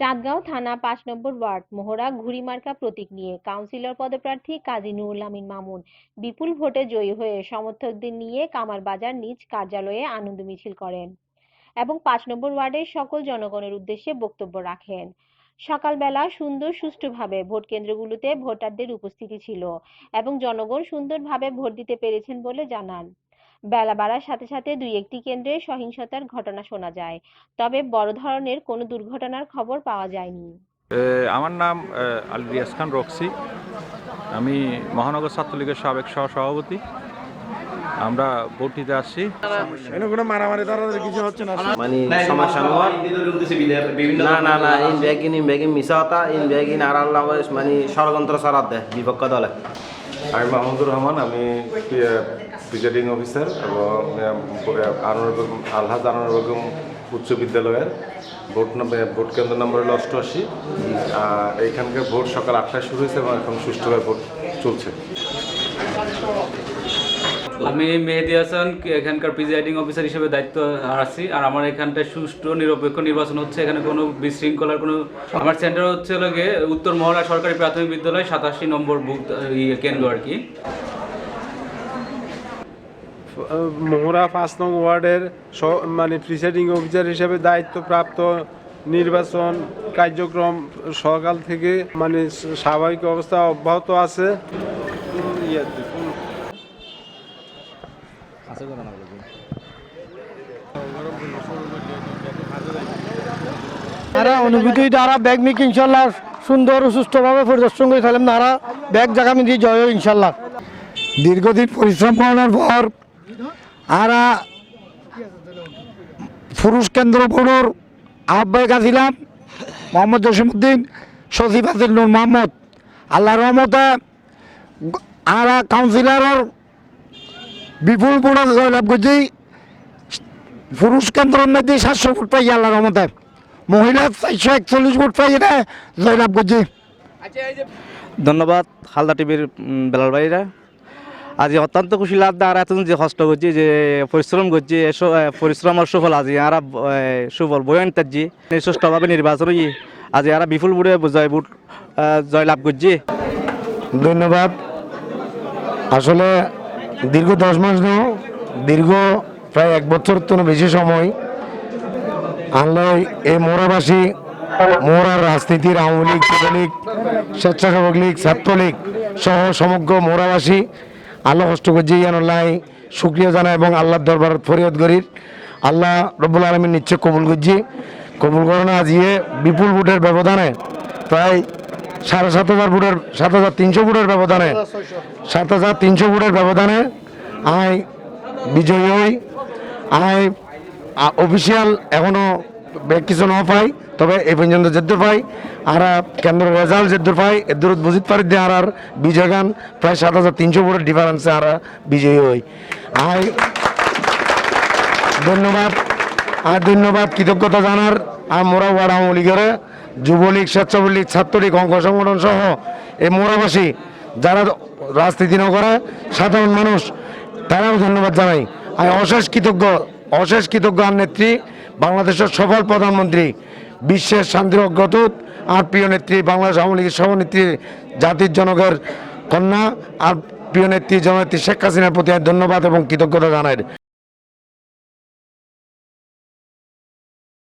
চাঁদগাঁও থানা পাঁচ নম্বর ওয়ার্ড, মোহরা ঘুড়িমার্কা প্রতীক নিয়ে কাউন্সিলর পদপ্রার্থী কাজী নুরুল আমিন মামুন। বিপুল ভোটে জয়ী হয়ে সমর্থকদের নিয়ে কামারবাজার নিজ কার্যালয়ে আনন্দ মিছিল করেন এবং পাঁচ নম্বর ওয়ার্ডের সকল জনগণের উদ্দেশ্যে বক্তব্য রাখেন। সকালবেলা সুন্দর সুষ্ঠুভাবে ভোট কেন্দ্রগুলোতে ভোটারদের উপস্থিতি ছিল এবং জনগণ সুন্দরভাবে ভোট দিতে পেরেছেন বলে জানান। বেলা বাড়ার সাথে সাথে দুই একটি কেন্দ্রে সহিংসতার ঘটনা শোনা যায়। তবে বড় ধরনের কোনো দুর্ঘটনার খবর পাওয়া যায়নি। আমার নাম আলী রিয়াজ খান রক্সি। আমি মহানগর ছাত্রলীগের সাবেক সহসভাপতি। আমরা ভোট দিতে আসছি কোনো মারামারি তাড়াতাড়ি কিছু হচ্ছে না? মানে না না না ইন ব্যাগিন ইন ব্যাগিন মিশা হতা ইন ব্যাগিন আর আল্লাহ মানে ষড়যন্ত্র সরাত দেয় বিপক্ষ দলে। আমি মাহমুদুর রহমান, আমি প্রিজাইডিং অফিসার এবং আনোয়ার আলহাজ আনোয়ার বেগম উচ্চ বিদ্যালয়ের। ভোট ভোট কেন্দ্র নম্বর হলো অষ্টআশি। এইখানকার ভোট সকাল আটটায় শুরু হয়েছে এবং এখন সুষ্ঠুভাবে ভোট চলছে। আমি মেহেদি হাসান এখানকার প্রিজাইডিং অফিসার হিসেবে দায়িত্ব আছি আর আমার এখানটায় সুষ্ঠু নিরপেক্ষ নির্বাচন হচ্ছে এখানে কোনো বিশৃঙ্খলার কোনো আমার সেন্টার হচ্ছে গিয়ে উত্তর মহড়া সরকারি প্রাথমিক বিদ্যালয় সাতাশি নম্বর বুক ইয়ে কেন্দ্র আর কি। মোহরা পাঁচ নং ওয়ার্ডের মানে প্রিসাইডিং অফিসার হিসেবে দায়িত্বপ্রাপ্ত নির্বাচন কার্যক্রম সকাল থেকে মানে স্বাভাবিক অবস্থা অব্যাহত আছে। তারা অনুভূতি দ্বারা ব্যাগ মিক ইনশাল্লাহ সুন্দর ও সুস্থভাবে পরিদর্শন করে থাকলাম তারা ব্যাগ জাগামি দিয়ে জয় ইনশাল্লাহ। দীর্ঘদিন পরিশ্রম করানোর পর আরা পুরুষ কেন্দ্র বোর্ডের আহ্বায়ক আছিলাম মোহাম্মদ জসিমুদ্দিন সচিব আছেন নূর মোহাম্মদ। আল্লাহ রহমতে আরা কাউন্সিলরের বিপুল বোর্ডে জয়লাভ করছি। পুরুষ কেন্দ্রের মধ্যে সাতশো ফুট পাই আল্লাহ রহমতে। মহিলা চারশো একচল্লিশ ফুট পাই এটা জয়লাভ করছি। ধন্যবাদ হালদা টিভির বেলাল ভাইরা। আজ অত্যন্ত খুশি লাগছে আর এতদিন যে কষ্ট করছি যে পরিশ্রম করছি এ, পরিশ্রমের সুফল আজি আর সুফল বয়ান তাজি সুষ্ঠুভাবে নির্বাচন হই আজি আর বিপুল বুড়ে জয় বুট জয় লাভ করছি। ধন্যবাদ। আসলে দীর্ঘ দশ মাস নয় দীর্ঘ প্রায় এক বছর তো বেশি সময়। আনলে এই মোরাবাসী মোরার রাজনীতির আওয়ামী লীগ, যুবলীগ, স্বেচ্ছাসেবক লীগ, ছাত্রলীগ সহ সমগ্র মোরাবাসী আল্লাহ করছি আল্লাহ শুক্রিয়া এবং আল্লাহর দরবার ফরিয়াদ করির আল্লাহ রব্বুল আলমীর নিচ্ছে কবুল করছি। কবুল করোনা আজিয়ে বিপুল ভোটের ব্যবধানে প্রায় সাড়ে সাত হাজার ফুটের সাত হাজার তিনশো ফুটের ব্যবধানে, সাত হাজার তিনশো ফুটের ব্যবধানে আই বিজয়ী হই। আই অফিসিয়াল এখনও ব্যাগ কিছু না পাই, তবে এই পর্যন্ত যেতে পাই। আর কেন্দ্র রেজাল্ট যেতে পাই। এদূর বুঝিতে পারি দিয়ে আর আর বিজয় গান, প্রায় সাত হাজার তিনশো ফুটের ডিফারেন্সে আর বিজয়ী হই। আই, ধন্যবাদ। আর ধন্যবাদ, কৃতজ্ঞতা জানার আর মোরা ওয়ার্ড আওয়ামী লীগের যুবলীগ স্বেচ্ছাসেবক ছাত্রলীগ, অঙ্গ সংগঠন সহ এই মোরাবাসী যারা রাজনীতি করে, সাধারণ মানুষ, তারাও ধন্যবাদ জানাই। আমি অশেষ কৃতজ্ঞ অশেষ কৃতজ্ঞ আর নেত্রী, বাংলাদেশের সফল প্রধানমন্ত্রী, বিশ্বের শান্তির অগ্রদূত আর প্রিয় নেত্রী, বাংলাদেশ আওয়ামী লীগের সভানেত্রী, জাতির জনকের কন্যা আর প্রিয় নেত্রী, জননেত্রী শেখ হাসিনার প্রতি ধন্যবাদ এবং কৃতজ্ঞতা জানাই।